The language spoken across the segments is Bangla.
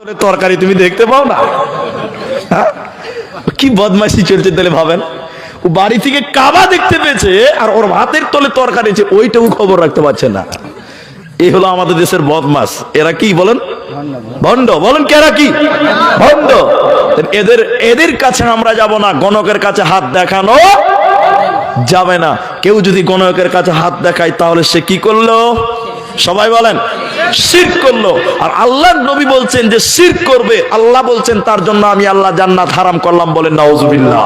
তরকারি তুমি দেখতে পাও না? হ্যাঁ? কি বদমাইশি চলছে তাহলে ভাবেন? ও বাড়ি থেকে কাবা দেখতে পেয়েছে আর ওর ভাতের তলে তরকারি আছে ওইটাও খবর রাখতে পারছে না। এই হলো আমাদের দেশের বদমাস। এরা কি বলেন? ভণ্ড। বলেন কেরা কি? ভণ্ড। এদের এদের কাছে আমরা যাব না। গণকের কাছে হাত দেখানো যাবে না। কেউ যদি গণকের কাছে হাত দেখায় তাহলে সে কি করল? সবাই বলেন। শির করল। আর আল্লাহ নবী বলছেন যে শির করবে, আল্লাহ বলছেন তার জন্য আমি আল্লাহ জান্নাত হারাম করলাম বলেন নাউজুবিল্লাহ।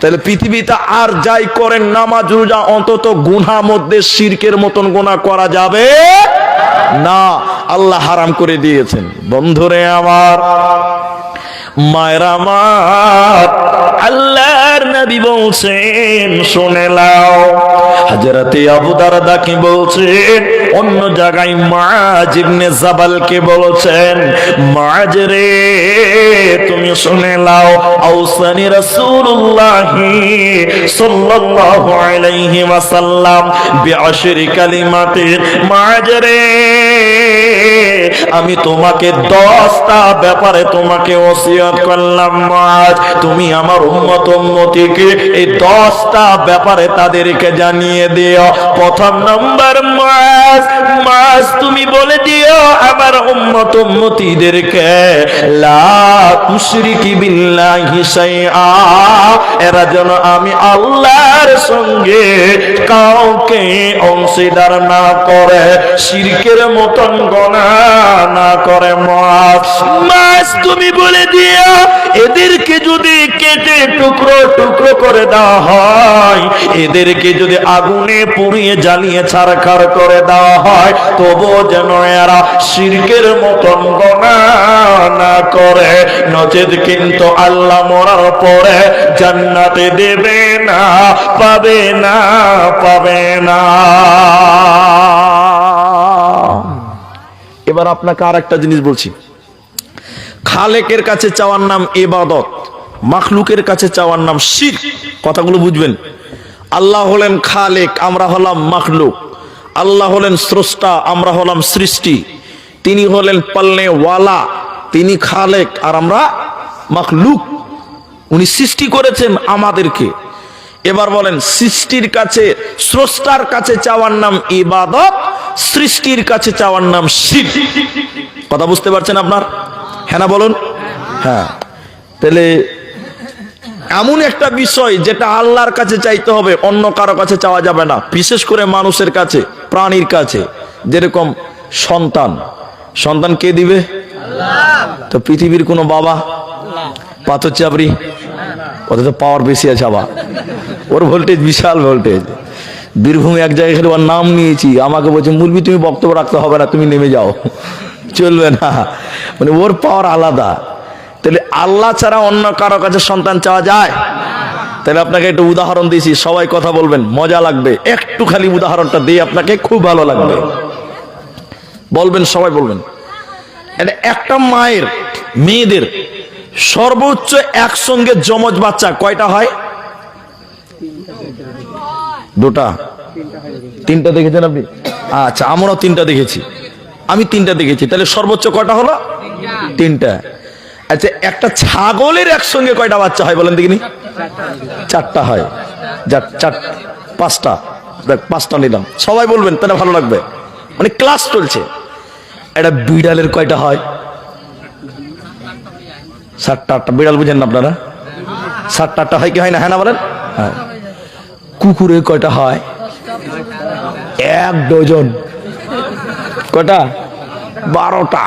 তাহলে পৃথিবীতে আর যাই করেন নামাজ, রোজা, অন্তত গুনাহ মধ্যে শিরকের মতন গুনাহ করা যাবে না। আল্লাহ হারাম করে দিয়েছেন। বন্ধুরে আমার, মায়ের আমার, আল্লাহর নবী বলছেন, শুনে লাও হাজরাতে আবু দারদা কি বলছেন? অন্য জায়গায় মাজ ইবনে জাবালকে বলছেন? মাজ রে, তুমি শুনে লাও আউসানি রাসূলুল্লাহ সাল্লাল্লাহু আলাইহি ওয়াসাল্লাম বিআশরি কালিমাতিন মাজ রে আমি তোমাকে দশটা ব্যাপারে তোমাকে ওসিয়ত করলাম মাজ তুমি আমার উম্মত উম্মতিকে এই দশটা ব্যাপারে তাদেরকে জানিয়ে দিও। প্রথম নম্বর, মাস মাস তুমি বলে দিও আমার উম্মত উম্মতিদেরকে, লা তুশরিকি বিল্লাহি শাইআ, এরা যেন আমি আল্লাহর সঙ্গে কাউকে অংশীদার না করে, শিরকের মতন গণা না করে মাছ মাছ তুমি বলে দিও এদেরকে যদি কেটে টুকরো টুকরো করে দেওয়া হয়, এদেরকে যদি আগুনে পুড়িয়ে জ্বালিয়ে ছাড়খাড় করে দেওয়া হয় তবুও যেন এরা শিরকের মতন গণা না করে। নচেত কিন্তু আল্লাহ মরার পরে জান্নাতে দেবে না, পাবে না পাবে না। এবার আপনাকে আর একটা জিনিস বলছি। খালেকের কাছে চাওয়ার নাম এবাদত মাখলুকের কাছে চাওয়ার নাম শির। কথাগুলো বুঝবেন? আল্লাহ হলেন খালেক, আমরা হলাম মাখলুক। আল্লাহ হলেন স্রষ্টা, আমরা হলাম সৃষ্টি। তিনি হলেন পাল্লে ওয়ালা তিনি খালেক, আর আমরা মাখলুক। উনি সৃষ্টি করেছেন আমাদেরকে। এবার বলেন সৃষ্টির কাছে স্রষ্টার কাছে চাওয়ার নাম ইবাদত সৃষ্টির কাছে চাওয়ার নাম শিব কথা বুঝতে পারছেন আপনার? হ্যাঁ না বলুন? হ্যাঁ। তাহলে এমন একটা বিষয় যেটা আল্লাহর কাছে চাইতে হবে অন্য কারও কাছে চাওয়া যাবে না। বিশেষ করে মানুষের কাছে প্রাণীর কাছে যেরকম সন্তান। সন্তান কে দিবে? তো পৃথিবীর কোনো বাবা? পাথর চাপড়ি? ওদের তো পাওয়ার বেশি আছে আবার। ওর ভোল্টেজ বিশাল ভোল্টেজ বীরভূমে এক জায়গায় ওর নাম নিয়েছি। আমাকে বলছে, মুরবি, তুমি বক্তব্য রাখতে হবে না, তুমি নেমে যাও। চলবে না। মানে ওর পাওয়ার আলাদা। তাহলে আল্লাহ ছাড়া অন্য কারও কাছে সন্তান চাওয়া যায়? তাহলে আপনাকে একটু উদাহরণ দিয়েছি, সবাই কথা বলবেন, মজা লাগবে। একটু খালি উদাহরণটা দিয়ে আপনাকে খুব ভালো লাগবে। বলবেন, সবাই বলবেন। একটা মায়ের, মেয়েদের সর্বোচ্চ একসঙ্গে জমজ বাচ্চা কয়টা হয়? দুটা? তিনটা দেখেছেন আপনি? আচ্ছা আমরাও তিনটা দেখেছি। আমি তিনটা দেখেছি। তাহলে সর্বোচ্চ কয়টা হলো? তিনটা। আচ্ছা একটা ছাগলের একসঙ্গে কয়টা বাচ্চা হয় বলেন দেখিনি? চারটা হয়। যাক চার, পাঁচটা। দেখ, পাঁচটা নিলাম। সবাই বলবেন, তাহলে ভালো লাগবে। মানে ক্লাস চলছে। একটা বিড়ালের কয়টা হয়? সাতটা, আটটা। বিড়াল বুঝেন না আপনারা? সাতটা, আটটা হয় কি হয় না? হ্যাঁ না বলেন? হ্যাঁ। কুকুরের কটা হয়? এক ডজন। কটা বারোটা।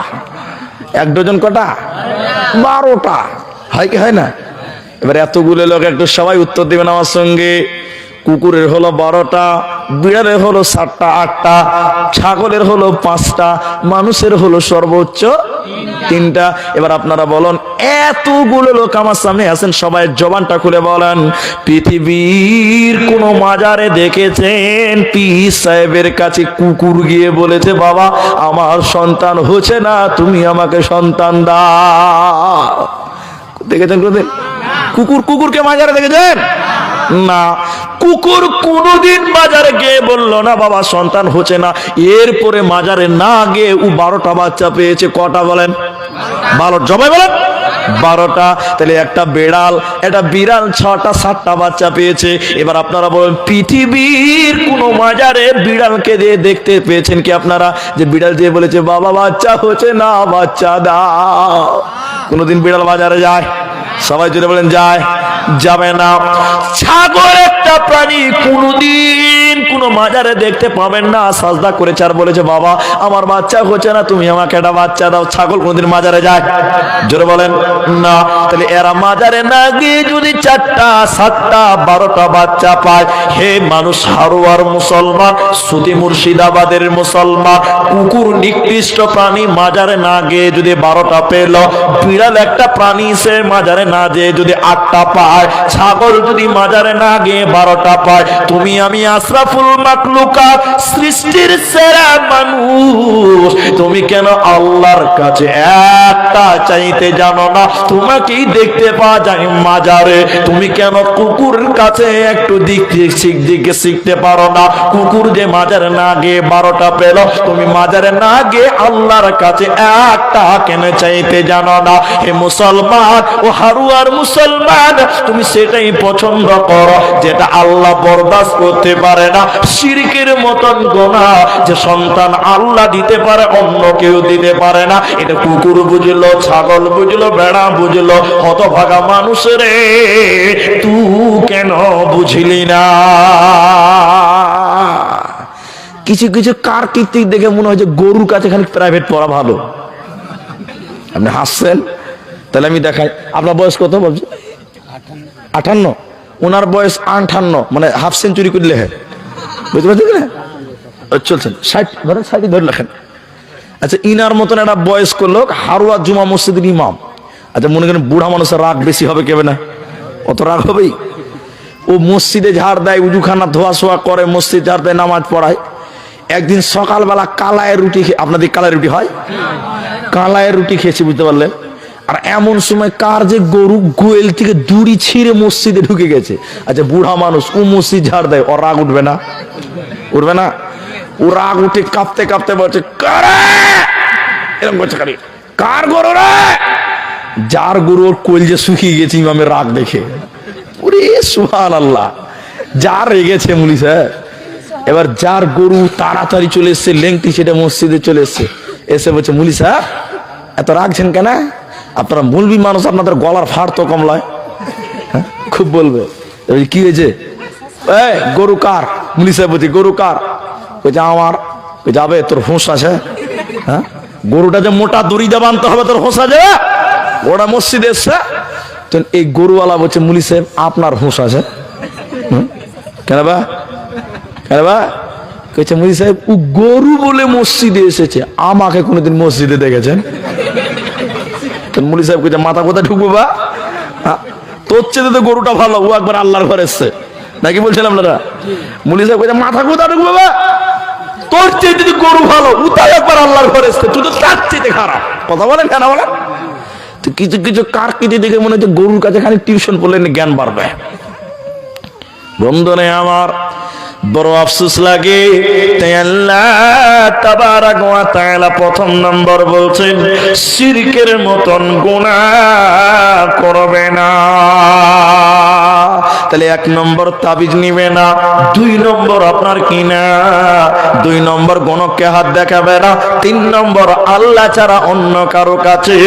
এক ডজন কটা বারোটা। হয় কি, হয় না? এবার এতগুলো লোক একটু সবাই উত্তর দেবেন আমার সঙ্গে। কুকুরের হলো বারোটা, বিড়ালের হলো সাতটা, আটটা, ছাগলের হলো পাঁচটা, মানুষের হলো সর্বোচ্চ তিনটা। এবার আপনারা বলেন, এতগুলো লোক আমার সামনে আছেন, সবাই জবানটা খুলে বলেন। পৃথিবীর কোন মাজারে দেখেছেন পি সাহেবের কাছে কুকুর গিয়ে বলেছে, বাবা, আমার সন্তান হচ্ছে না, তুমি আমাকে সন্তান দাও। দেখেছেন কুকুর, কুকুরকে মাজারে দেখেছেন? না। কুকুর কোনোদিন বাজারে গিয়ে বলল, না বাবা, সন্তান হচ্ছে না। এরপরে মাজারে না গিয়ে ও বারোটা বাচ্চা পেয়েছে। কটা বলেন? বারো। জবাই বলেন? বারোটা। তাহলে একটা বেড়াল, একটা বিড়াল ছটা, সাতটা বাচ্চা পেয়েছে। এবার আপনারা বলেন, পৃথিবীর কোন মাজারে বিড়ালকে দিয়ে দেখতে পেয়েছেন কি আপনারা? যে বিড়াল দিয়ে বলেছে, বাবা, বাচ্চা হচ্ছে না, বাচ্চা দাও। কোনোদিন বিড়াল বাজারে যায়? সবাই যদি বলেন, যায়। যাবে না। ছাগল একটা প্রাণী কোনদিন কোন মাজারে দেখতে পাবেন না, সাজদা করেছে আর বলেছে, বাবা, আমার বাচ্চা হচ্ছে না, তুমি আমাকে একটা বাচ্চা দাও, ছাগল কোনদিন মাজারে যায়? জোরে বলেন, না। তাহলে এরা মাজারে না গিয়ে যদি চারটা, সাতটা, বারোটা বাচ্চা পায়, হে মানুষ হারুয়ার মুসলমান সুতি মুর্শিদাবাদের মুসলমান, কুকুর নিকৃষ্ট প্রাণী মাজারে না গিয়ে যদি বারোটা পেল, বিড়াল একটা প্রাণী সে মাজারে না যেয়ে যদি আটটা পায়, ছাগল যদি মাজারে না গিয়ে বারোটা পায়, তুমি আমি আশরাফুল সৃষ্টির সেরা মানুষ। তুমি কেন আল্লাহর কাছে একটা চাইতে জানো না? তোমাকেই দেখতে পাওয়া যায় মাজারে। তুমি কেন কুকুরের কাছে একটু দিক দিকে শিখতে পারো না? কুকুর যে মাজারে না গিয়ে বারোটা পেল, তুমি মাজারে না গিয়ে আল্লাহর কাছে একটা কেন চাইতে জানো না? হে মুসলমান ও হারুয়ার মুসলমান, তুমি সেটাই পছন্দ করো, যেটা আল্লাহ বরদাস্ত করতে পারে না। শিরকের মতন গোনা যে সন্তান আল্লাহ দিতে পারে, অন্য কেউ দিতে পারে না। এটা কুকুর বুঝলো, ছাগল বুঝলো বেড়া বুঝলো, হতভাগা মানুষের তু কেন বুঝলি না? কিছু কিছু কার কীর্তিক দেখে মনে হয় যে গরুর কাছে খালি প্রাইভেট পড়া ভালো। আপনি হাসছেন? তাহলে আমি দেখাই, আপনার বয়স কত বলছি? আটান্ন ওনার বয়স আটান্ন মানে হাফ সেঞ্চুরি করলে হ্যাঁ বুঝতে পারছেন না চলছেন। ষাট, ধরেন ষাটই ধরে লেখেন আচ্ছা ইনার মতন একটা বয়স্ক লোক হারুয়া জুমা মসজিদের ইমাম। আচ্ছা মনে করেন বুড়া মানুষের রাগ বেশি হবে কেবে না অত রাগ হবেই। ও মসজিদে ঝাড় দেয়, উজুখানা ধোয়া শোয়া করে, মসজিদ ঝাড় দেয়, নামাজ পড়ায়। একদিন সকালবেলা কালায়ের রুটি খেয়ে আপনাদের কালায় রুটি হয়? কালায়ের রুটি খেয়েছি, বুঝতে পারলেন? আর এমন সময় কার যে গরু গোয়েল থেকে দড়ি ছিঁড়ে মসজিদে ঢুকে গেছে। আচ্ছা বুড়া মানুষ, ও মসজিদ ঝাড় দেয়, ওর রাগ উঠবে না? উঠবে না? ও রাগ উঠে কাঁপতে কাঁপতে বলছে এরকম করছে কারি? গরু রে? যার গরু ওর কোল যে শুকিয়ে গেছে, ইমামের রাগ দেখে। ওরে সুহান আল্লাহ যার রেগেছে মুলি স্যার এবার যার গরু তাড়াতাড়ি চলে এসছে, লেংটি সেটা মসজিদে চলে এসছে, এসে বলছে মুলি স্যার এত রাখছেন কেন? আপনারা মুলবি মানুষ, আপনাদের গলার ফাড় তো কমলায় হ্যাঁ? খুব বলবে। কি হয়েছে? গরু কার? বলছি গরু কার? বলছে আমার যাবে তোর হোঁস আছে। হ্যাঁ? গরুটা যে মোটা দড়ি দিয়ে বানতে হবে, তোর হোঁস আছে? ওরা মসজিদে এসছে। এই গরুওয়ালা বলছে মুলি সাহেব আপনার হোঁস আছে? কেন বা? কেন বা? কইছে মুলি সাহেব ও গরু বলে মসজিদে এসেছে। আমাকে কোনোদিন মসজিদে দেখেছেন? মুলি সাহেব কইছে, মাথা কোথায় ঢুকবো বা? তোর চেয়ে তো গরুটা ভালো, ও একবার আল্লাহর ঘরে এসছে। নাকি বলছেন আপনারা মুলি সাহেব কইছে, মাথা কোথায় ঢুকবো বা? তোর চেয়ে যদি গরু ভালো, ও তাই একবার আল্লাহর ঘরে এসছে, তুই তো তার চেয়ে খারাপ। কথা বলেন, কেন বলেন? তো কিছু কিছু কার কিছু দেখে মনে হচ্ছে গরুর কাছে খালি টিউশন পড়লে জ্ঞান বাড়বে। বন্ধনে আমার বড় আফসোস লাগে। তাই আল্লাহ তাবারাক ওয়া তাআলা প্রথম নম্বর বলছেন, শিরকের মতন গুনাহ করবে না। তাহলে এক নম্বর তাবিজ নিবে না, দুই নম্বর আপনার কি না? দুই নম্বর গণককে হাত দেখাবে না, তিন নম্বর আল্লাহ ছাড়া অন্য কারও কাছে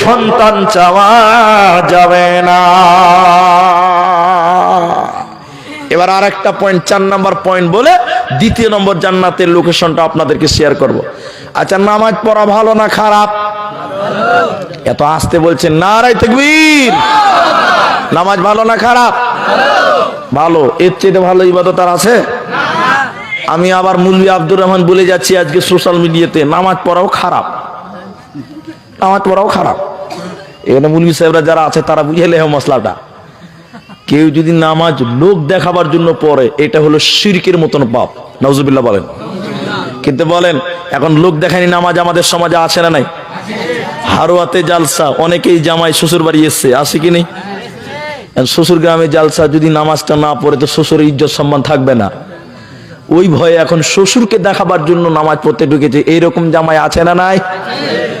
সন্তান চাওয়া যাবে না। এবার আর একটা পয়েন্ট চার নাম্বার পয়েন্ট বলে দ্বিতীয় নম্বর জান্নাতের লোকেশনটা আপনাদেরকে শেয়ার করব। আচ্ছা নামাজ পড়া ভালো না খারাপ? এত আসতে বলছেন না রাই তকবীর। নামাজ ভালো না খারাপ? ভালো। এর চেয়ে ভালো ইবাদত আর আছে? আমি আবার মুলবি আব্দুর রহমান বলে যাচ্ছি আজকে সোশ্যাল মিডিয়াতে নামাজ পড়াও খারাপ। নামাজ পড়াও খারাপ। এখানে মুলবি সাহেবরা যারা আছে, তারা বুঝে লেহ মশলাটা। কেউ যদি নামাজ লোক দেখাবার জন্য পড়ে, এটা হলো শিরকের মতন পাপ। নজরুল্লাহ বলেন। কিন্তু বলেন, এখন লোক দেখানি নামাজ আমাদের সমাজে আছে না নাই? হারোয়াতে জালসা, অনেকেই জামাই শ্বশুর বাড়ি এসছে, আছে কি নেই? শ্বশুর গ্রামে জালসা, যদি নামাজটা না পড়ে, তো শ্বশুর ইজ্জত সম্মান থাকবে না। ওই ভয়ে এখন শ্বশুরকে দেখাবার জন্য নামাজ পড়তে ঢুকেছে। এইরকম জামাই আছে না নাই?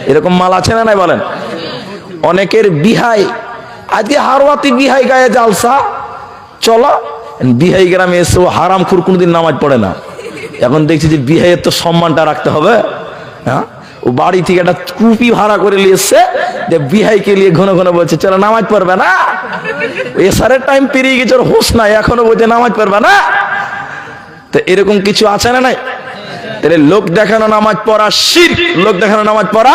এরকম মাল আছে না নাই বলেন? অনেকের বিহাই আজকে হারওয়াতি বিহাই গায়ে জালসা। চলো, বিহাই গ্রামে এসে ও হারাম খুর কোনোদিন নামাজ পড়ে না। এখন দেখছি যে বিহাইয়ের তো সম্মানটা রাখতে হবে। হ্যাঁ? ও বাড়ি থেকে একটা টুপি ভাড়া করে নিয়ে এসছে, যে বিহাইকে নিয়ে ঘন ঘন বলছে, চলো, নামাজ পড়বে না? এসারের টাইম পেরিয়ে গেছে, ওর হোস নাই, এখনও বলছে, নামাজ পড়বে না? তো এরকম কিছু আছে না নাই? তাহলে লোক দেখানো নামাজ পড়া শির, লোক দেখানো নামাজ পড়া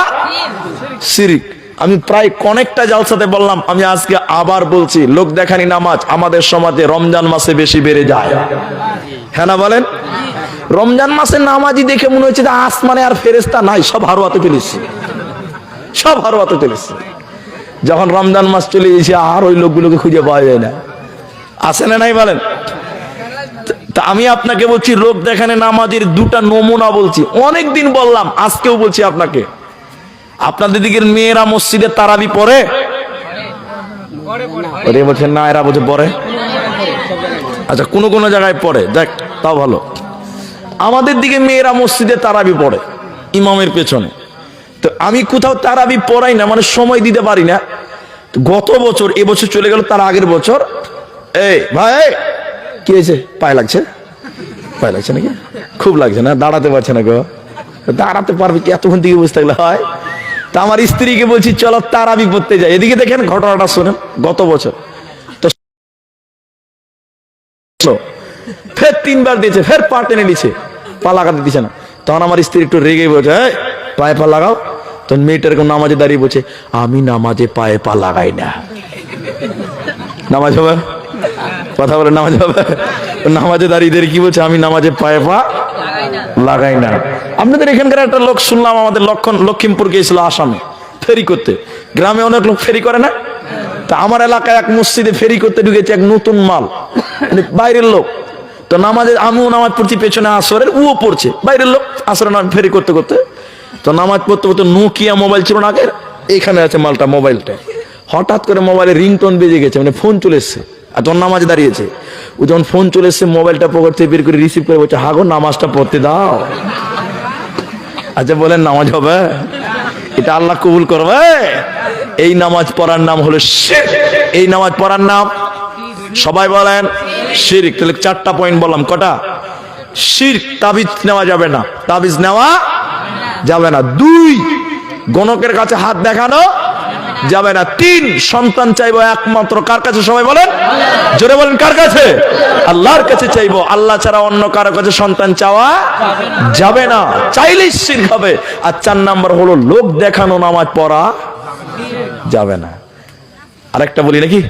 শিরিক আমি প্রায় কনেকটা জালসাতে বললাম, আমি আজকে আবার বলছি, লোক দেখানি নামাজ আমাদের সমাজে রমজান মাসে বেশি বেড়ে যায়। হ্যাঁ না বলেন? রমজান মাসে নামাজি দেখে মনে হচ্ছে যে আসমানে আর ফেরেস্তা নাই, সব হারোয়াতে ফেলেছি। সব হারোয়াতে ফেলেছি। যখন রমজান মাস চলে গেছে আর ওই লোকগুলোকে খুঁজে পাওয়া যায় না। আসে না নাই বলেন? তা আমি আপনাকে বলছি, লোক দেখানে নামাজের দুটা নমুনা বলছি। অনেক দিন বললাম, আজকেও বলছি আপনাকে। আপনাদের দিকের মেয়েরা মসজিদে তারাবি পড়ে? ওরে বলছে না, এরা বলছে পড়ে? আচ্ছা কোন কোনো জায়গায় পড়ে। দেখ, তাও ভালো। আমাদের দিকে মেয়েরা মসজিদে তারাবি পড়ে, ইমামের পেছনে। তো আমি কোথাও তারাবি পড়াই না মানে সময় দিতে পারি না। গত বছর এবছর চলে গেল তার আগের বছর। এই, ভাই কি হয়েছে? পায়ে লাগছে? পায়ে লাগছে নাকি? খুব লাগছে না, দাঁড়াতে পারছে না গো। দাঁড়াতে পারবে কি? এতক্ষণ দিকে বসে থাকলে হয় তা আমার স্ত্রীকে বলছি চলো তারাবি পড়তে যাই। এদিকে দেখেন ঘটনাটা শোনেন গত বছর। তো ফের তিনবার দিয়েছে ফের পা টেনে নিচ্ছে পা লাগাতে দিচ্ছে না। তখন আমার স্ত্রী একটু রেগে বলছে "এই, পায়ে পা লাগাও। তখন মেয়েটা এরকম নামাজে দাঁড়িয়ে বলছে আমি নামাজে পায়ে পা লাগাই না। নামাজ হবে? কথা বলে নামাজ হবে? নামাজে দাঁড়িয়ে কি বলছে? আমি নামাজে পায়ে পা লাগাই না। আপনাদের এখানকার একটা লোক শুনলাম, আমাদের লক্ষণ লক্ষিমপুর গিয়েছিল আসামে, ফেরি করতে। গ্রামে অনেক লোক ফেরি করে না? তা আমার এলাকায় এক মসজিদে ফেরি করতে ঢুকেছে এক নতুন মাল। মানে বাইরের লোক। তো নামাজে আমিও নামাজ পড়ছি, পেছনে আসরের উও পড়ছে। বাইরের লোক আসরের নাম ফেরি করতে করতে। তো নামাজ পড়তে পড়তে নোকিয়া মোবাইল ছিল না আগের? এখানে আছে মালটা মোবাইলটা। হঠাৎ করে মোবাইলে রিংটোন বেজে গেছে মানে ফোন চলে এসছে। আর তখন নামাজ দাঁড়িয়েছে। ও যখন ফোন চলে এসছে মোবাইলটা পকেট থেকে বের করে রিসিভ করে বলছে, হাগো, নামাজটা পড়তে দাও। আচ্ছা বলেন, নামাজ হবে? এটা আল্লাহ কবুল করবে? এই নামাজ পড়ার নাম হলো। এই নামাজ পড়ার নাম সবাই বলেন, শিরিক। তাহলে চারটা পয়েন্ট বললাম, কটা? শিরক, তাবিজ নেওয়া যাবে না। তাবিজ নেওয়া যাবে না। দুই, গণকের কাছে হাত দেখানো যাবে না। তিন সন্তান চাইব একমাত্র। কার কাছে সবাই বলেন? জোরে বলেন, কার কাছে? আল্লাহর কাছে চাইব। আল্লাহ ছাড়া অন্য কারও কাছে সন্তান চাওয়া যাবে না। চাইলেই শির হবে আর চার নাম্বার হলো, লোক দেখানো, নামাজ পড়া যাবে না। আরেকটা বলি নাকি?